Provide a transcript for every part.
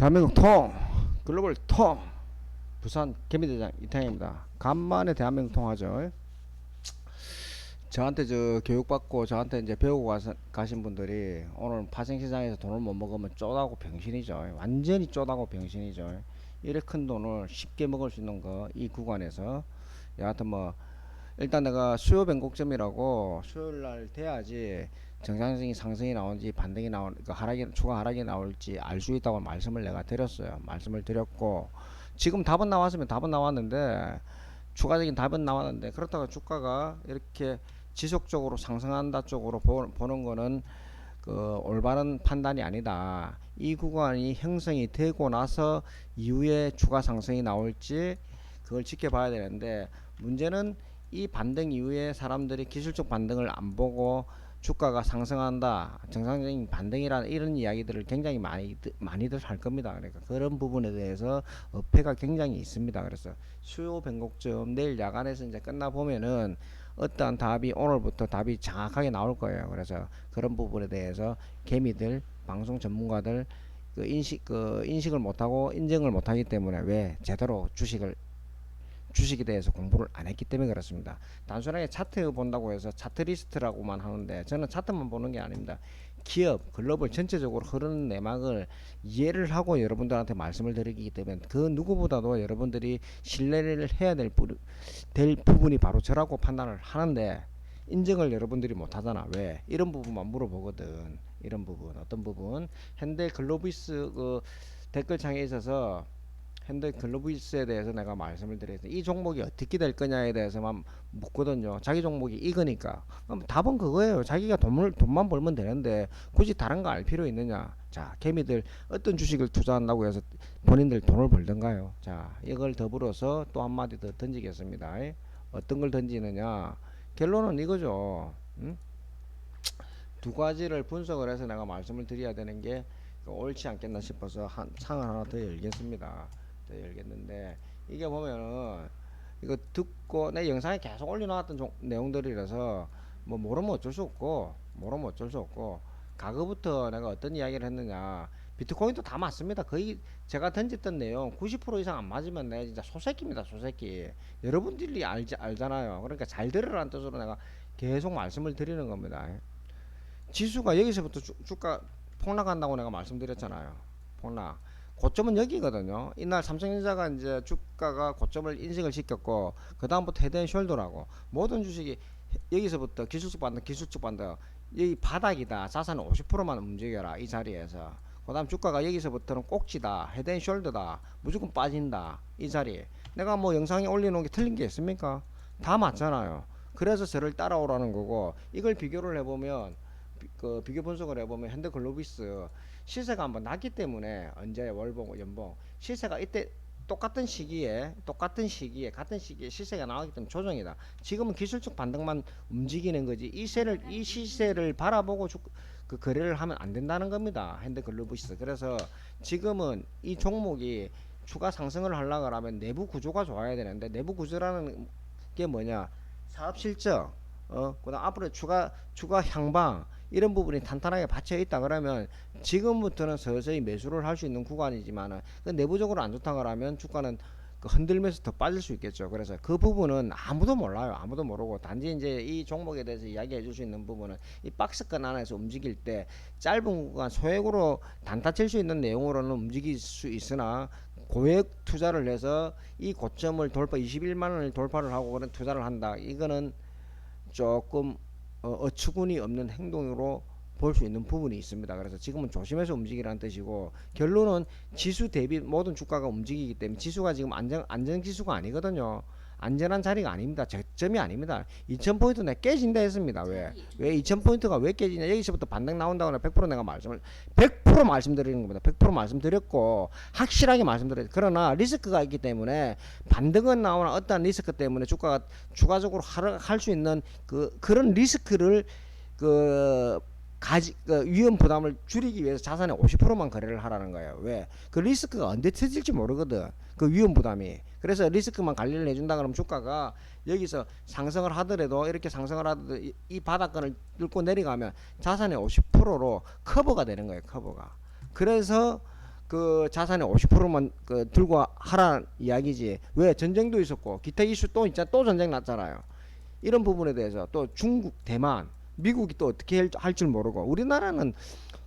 대한민국 통 글로벌 통 부산 개미대장 이태양입니다. 간만에 대한민국 통하죠. 저한테 저 교육받고 저한테 이제 배우고 가서, 가신 분들이 오늘 파생시장에서 돈을 못 먹으면 쪼다고 병신이죠. 완전히 쪼다고 병신이죠. 이래 큰 돈을 쉽게 먹을 수 있는 거 이 구간에서 여하튼 뭐 일단 내가 수요 변곡점이라고 수요일 날 돼야지 정상적인 상승이 나오는지 반등이 나올 그 하락이 추가 하락이 나올지 알 수 있다고 말씀을 내가 드렸어요. 말씀을 드렸고 지금 답은 나왔으면 답은 나왔는데 추가적인 답은 나왔는데 그렇다고 주가가 이렇게 지속적으로 상승한다 쪽으로 보, 보는 거는 그 올바른 판단이 아니다. 이 구간이 형성이 되고 나서 이후에 추가 상승이 나올지 그걸 지켜봐야 되는데 문제는 이 반등 이후에 사람들이 기술적 반등을 안 보고 주가가 상승한다 정상적인 반등이라는 이런 이야기들을 굉장히 많이 많이들 할 겁니다. 그러니까 그런 부분에 대해서 어폐가 굉장히 있습니다. 그래서 수요 변곡점 내일 야간에서 이제 끝나 보면은 어떠한 답이 오늘부터 답이 정확하게 나올 거예요. 그래서 그런 부분에 대해서 개미들 방송 전문가들 그 인식 그 인식을 못하고 인정을 못하기 때문에 왜 제대로 주식을 주식에 대해서 공부를 안 했기 때문에 그렇습니다. 단순하게 차트 본다고 해서 차트 리스트라고만 하는데 저는 차트만 보는 게 아닙니다. 기업, 글로벌 전체적으로 흐르는 내막을 이해를 하고 여러분들한테 말씀을 드리기 때문에 그 누구보다도 여러분들이 신뢰를 해야 될, 부, 될 부분이 바로 저라고 판단을 하는데 인정을 여러분들이 못 하잖아. 왜? 이런 부분만 물어보거든. 이런 부분. 어떤 부분? 현대 글로비스 그 댓글창에 있어서 현대 글로비스에 대해서 내가 말씀을 드렸어요. 이 종목이 어떻게 될 거냐에 대해서만 묻거든요. 자기 종목이 이거니까. 그럼 답은 그거예요. 자기가 돈을, 돈만 벌면 되는데 굳이 다른 거 알 필요 있느냐. 자, 개미들 어떤 주식을 투자한다고 해서 본인들 돈을 벌던가요. 자, 이걸 더불어서 또 한마디 더 던지겠습니다. 어떤 걸 던지느냐. 결론은 이거죠. 응? 두 가지를 분석을 해서 내가 말씀을 드려야 되는 게 옳지 않겠나 싶어서 한 창을 하나 더 열겠습니다. 더 열겠는데 이게 보면은 이거 듣고 내 영상에 계속 올려놨던 종, 내용들이라서 뭐 모르면 어쩔 수 없고 모르면 어쩔 수 없고 과거부터 내가 어떤 이야기를 했느냐. 비트코인도 다 맞습니다. 거의 제가 던졌던 내용 90% 이상 안 맞으면 내가 진짜 소새끼입니다 소새끼. 여러분들이 알지, 알잖아요. 그러니까 잘 들으라는 뜻으로 내가 계속 말씀을 드리는 겁니다. 지수가 여기서부터 주, 주가 폭락한다고 내가 말씀드렸잖아요. 폭락 고점은 여기거든요. 이날 삼성전자가 이제 주가가 고점을 인식을 시켰고 그 다음부터 헤드앤숄더라고 모든 주식이 여기서부터 기술적 반등, 기술적 반등 여기 바닥이다. 자산은 50%만 움직여라 이 자리에서. 그 다음 주가가 여기서부터는 꼭지다. 헤드앤숄더다. 무조건 빠진다 이 자리. 내가 뭐 영상에 올려놓은 게 틀린 게 있습니까? 다 맞잖아요. 그래서 저를 따라오라는 거고 이걸 비교를 해보면 비, 그 비교 분석을 해보면 현대글로비스 시세가 한번 났기 때문에 언제 월봉 연봉 시세가 이때 똑같은 시기에 똑같은 시기에 같은 시기에 시세가 나오기 때문에 조정이다. 지금은 기술적 반등만 움직이는 거지 이 시세를 이 시세를 바라보고 주, 그 거래를 하면 안 된다는 겁니다. 현대글로비스 그래서 지금은 이 종목이 추가 상승을 하려고 하면 내부 구조가 좋아야 되는데 내부 구조라는 게 뭐냐 사업 실적 어 그다음 앞으로 추가 추가 향방 이런 부분이 탄탄하게 받쳐 있다 그러면 지금부터는 서서히 매수를 할 수 있는 구간이지만은 그 내부적으로 안 좋다 그러면 주가는 그 흔들면서 더 빠질 수 있겠죠. 그래서 그 부분은 아무도 몰라요. 아무도 모르고 단지 이제 이 종목에 대해서 이야기해 줄 수 있는 부분은 이 박스권 안에서 움직일 때 짧은 구간 소액으로 단타 칠 수 있는 내용으로는 움직일 수 있으나 고액 투자를 해서 이 고점을 돌파 21만 원을 돌파를 하고 그런 투자를 한다. 이거는 조금 어, 어처구니 없는 행동으로 볼 수 있는 부분이 있습니다. 그래서 지금은 조심해서 움직이라는 뜻이고 결론은 지수 대비 모든 주가가 움직이기 때문에 지수가 지금 안정 안정 지수가 아니거든요. 안전한 자리가 아닙니다. 저 점이 아닙니다. 2000포인트 내 깨진다 했습니다. 왜? 왜 2000포인트가 왜 깨지냐? 여기서부터 반등 나온다거나 100% 내가 말씀을 100% 말씀드리는 겁니다. 100% 말씀드렸고 확실하게 말씀드렸죠. 그러나 리스크가 있기 때문에 반등은 나오나 어떠한 리스크 때문에 주가가 추가적으로 하락할 수 있는 그 그런 리스크를 그 가지 그 위험 부담을 줄이기 위해서 자산의 50%만 거래를 하라는 거예요. 왜? 그 리스크가 언제 터질지 모르거든. 그 위험 부담이. 그래서 리스크만 관리를 해준다 그러면 주가가 여기서 상승을 하더라도 이렇게 상승을 하더라도 이, 이 바닥권을 뚫고 내려가면 자산의 50%로 커버가 되는 거예요. 커버가. 그래서 그 자산의 50%만 그 들고 하라는 이야기지. 왜 전쟁도 있었고 기타 이슈 또 있자 또 전쟁 났잖아요. 이런 부분에 대해서 또 중국, 대만, 미국이 또 어떻게 할 줄 모르고 우리나라는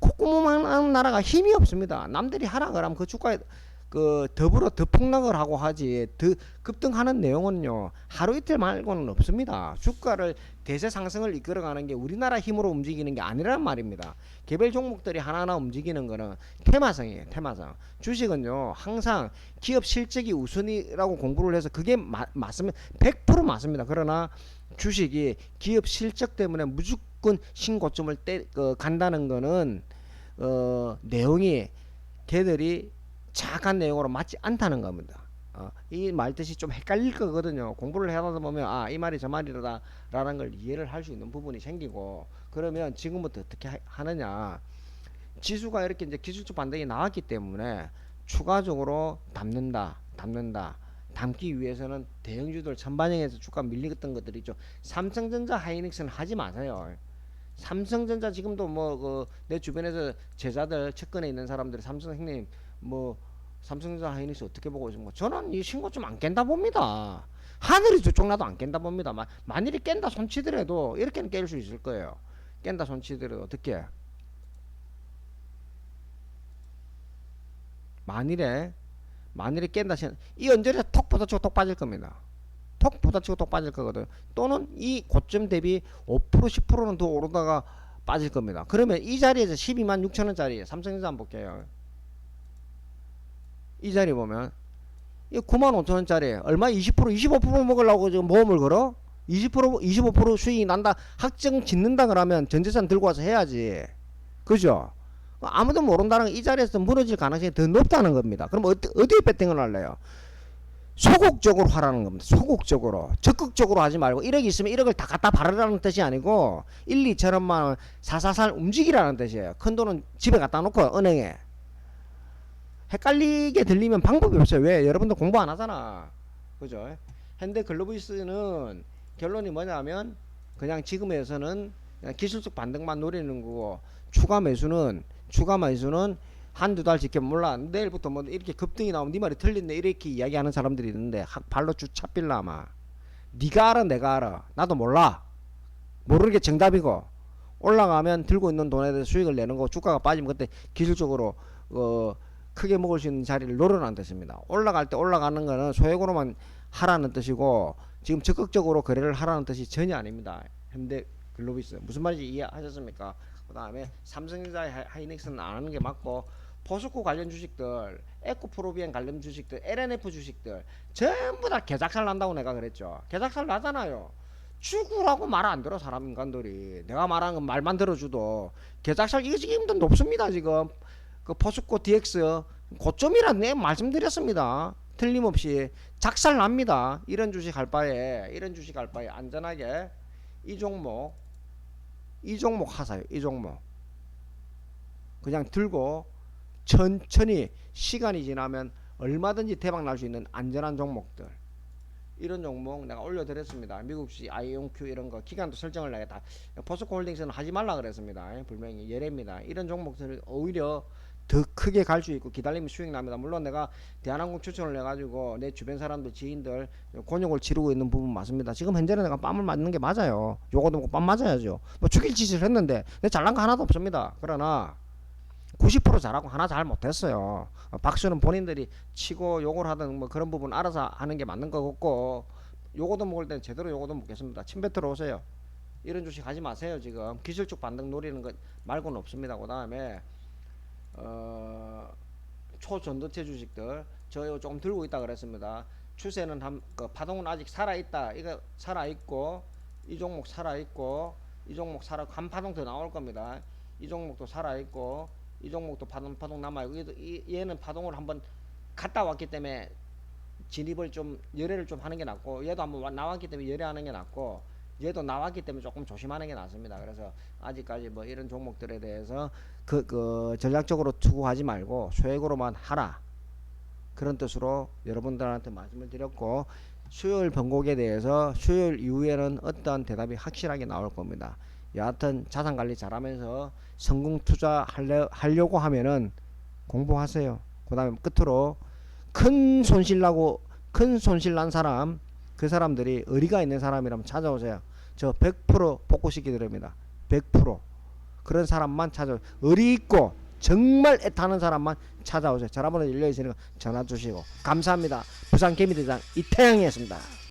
콧구멍만 하는 나라가 힘이 없습니다. 남들이 하라 그러면 그 주가에 그 더불어 더 폭락을 하고 하지 더 급등하는 내용은요 하루 이틀 말고는 없습니다. 주가를 대세 상승을 이끌어가는 게 우리나라 힘으로 움직이는 게 아니란 말입니다. 개별 종목들이 하나하나 움직이는 거는 테마성이에요. 테마성. 주식은요 항상 기업 실적이 우선이라고 공부를 해서 그게 마, 맞으면 100% 맞습니다. 그러나 주식이 기업 실적 때문에 무조건 신고점을 떼, 어, 간다는 거는 어, 내용이 걔들이 정확한 내용으로 맞지 않다는 겁니다. 어, 이 말 뜻이 좀 헷갈릴 거거든요. 공부를 해하다 보면 아 이 말이 저 말이다라는 걸 이해를 할 수 있는 부분이 생기고 그러면 지금부터 어떻게 하- 하느냐 지수가 이렇게 이제 기술적 반등이 나왔기 때문에 추가적으로 담는다 담는다 담기 위해서는 대형주들 전반형에서 주가 밀리던 것들이 있죠. 삼성전자 하이닉스는 하지 마세요. 삼성전자 지금도 뭐 그 내 주변에서 제자들 측근에 있는 사람들이 삼성 형님 뭐 삼성전자 하이닉스 어떻게 보고 있습니까? 저는 이 신고 좀 안 깬다 봅니다. 하늘이 저쪽 나도 안 깬다 봅니다. 마- 만일에 깬다 손치더라도 이렇게는 깰 수 있을 거예요. 깬다 손치더라도 어떻게? 만일에 만일에 깬다 신- 이 언저리에 톡 부딪히고 톡 빠질 겁니다. 톡 부딪히고 톡 빠질 거거든. 또는 이 고점 대비 5% 10%는 더 오르다가 빠질 겁니다. 그러면 이 자리에서 12만 6천 원짜리 삼성전자 한번 볼게요. 이 자리 보면 이 9만 5천 원짜리 얼마 20% 25% 먹으려고 지금 모험을 걸어? 20% 25% 수익이 난다 확정 짓는다 그러면 전재산 들고 와서 해야지. 그죠? 아무도 모른다는 이 자리에서 무너질 가능성이 더 높다는 겁니다. 그럼 어디, 어디에 배팅을 할래요? 소극적으로 하라는 겁니다. 소극적으로. 적극적으로 하지 말고 1억 있으면 1억을 다 갖다 바르라는 뜻이 아니고 1, 2천원만 원 사사살 움직이라는 뜻이에요. 큰 돈은 집에 갖다 놓고 은행에. 헷갈리게 들리면 방법이 없어요. 왜? 여러분들 공부 안 하잖아. 그죠? 현대 글로비스는 결론이 뭐냐면 그냥 지금에서는 그냥 기술적 반등만 노리는 거고 추가 매수는 추가 매수는 한두 달 지켜 몰라 내일부터 뭐 이렇게 급등이 나오면 네 말이 틀린데 이렇게 이야기하는 사람들이 있는데 학- 발로 쭉 차빌라 아마 네가 알아 내가 알아 나도 몰라 모르는 게 정답이고 올라가면 들고 있는 돈에 대해서 수익을 내는 거 주가가 빠지면 그때 기술적으로 어 크게 먹을 수 있는 자리를 노려는 뜻입니다. 올라갈 때 올라가는 거는 소액으로만 하라는 뜻이고 지금 적극적으로 거래를 하라는 뜻이 전혀 아닙니다. 현대 글로비스. 무슨 말인지 이해하셨습니까? 그 다음에 삼성전자 하- 하이닉스는 안 하는 게 맞고 포스코 관련 주식들, 에코프로비엔 관련 주식들, LNF 주식들 전부 다 개작살 난다고 내가 그랬죠. 개작살 나잖아요. 죽으라고 말 안 들어 사람 인간들이. 내가 말하는 건 말만 들어주도 개작살 이거 지금 높습니다 지금 그 포스코 DX 고점이라 내 말씀드렸습니다. 틀림없이 작살 납니다. 이런 주식 할 바에 이런 주식 할 바에 안전하게 이 종목 이 종목 하사요. 이 종목 그냥 들고 천천히 시간이 지나면 얼마든지 대박 날 수 있는 안전한 종목들 이런 종목 내가 올려드렸습니다. 미국시 IOQ 이런 거 기간도 설정을 내겠다. 포스코 홀딩스는 하지 말라 그랬습니다. 분명히 예래입니다. 이런 종목들을 오히려 더 크게 갈 수 있고 기다리면 수익 납니다. 물론 내가 대한항공 추천을 해가지고 내 주변 사람들 지인들 곤욕을 치르고 있는 부분 맞습니다. 지금 현재는 내가 빰을 맞는 게 맞아요. 요거도 먹고 빰 맞아야죠. 뭐 죽일 짓을 했는데 내 잘난 거 하나도 없습니다. 그러나 90% 잘하고 하나 잘 못했어요. 어, 박수는 본인들이 치고 욕을 하든 뭐 그런 부분 알아서 하는 게 맞는 거 같고 요거도 먹을 땐 제대로 요거도 먹겠습니다. 침 뱉으러 오세요. 이런 주식 하지 마세요 지금 기술적 반등 노리는 것 말고는 없습니다. 그 다음에 어, 초전도체 주식들 저요 조금 들고 있다 그랬습니다. 추세는 한, 그 파동은 아직 살아 있다. 이거 살아 있고 이 종목 살아 있고 이 종목 살아 한 파동 더 나올 겁니다. 이 종목도 살아 있고 이 종목도 파동 파동 남아 있고 얘는 파동을 한번 갔다 왔기 때문에 진입을 좀 열애를 좀 하는 게 낫고 얘도 한번 와- 나왔기 때문에 열애하는 게 낫고 얘도 나왔기 때문에 조금 조심하는 게 낫습니다. 그래서 아직까지 뭐 이런 종목들에 대해서 그, 그 전략적으로 투구하지 말고 소액으로만 하라 그런 뜻으로 여러분들한테 말씀을 드렸고 수요일 변곡에 대해서 수요일 이후에는 어떠한 대답이 확실하게 나올 겁니다. 여하튼 자산 관리 잘하면서 성공 투자 하려, 하려고 하면은 공부하세요. 그 다음에 끝으로 큰 손실 나고 큰 손실 난 사람 그 사람들이 의리가 있는 사람이라면 찾아오세요. 저 100% 복구시켜 드립니다. 100% 그런 사람만 찾아 의리 있고 정말 애타는 사람만 찾아오세요. 전화번호 열려 있으니까 전화 주시고 감사합니다. 부산 개미대장 이태영이었습니다.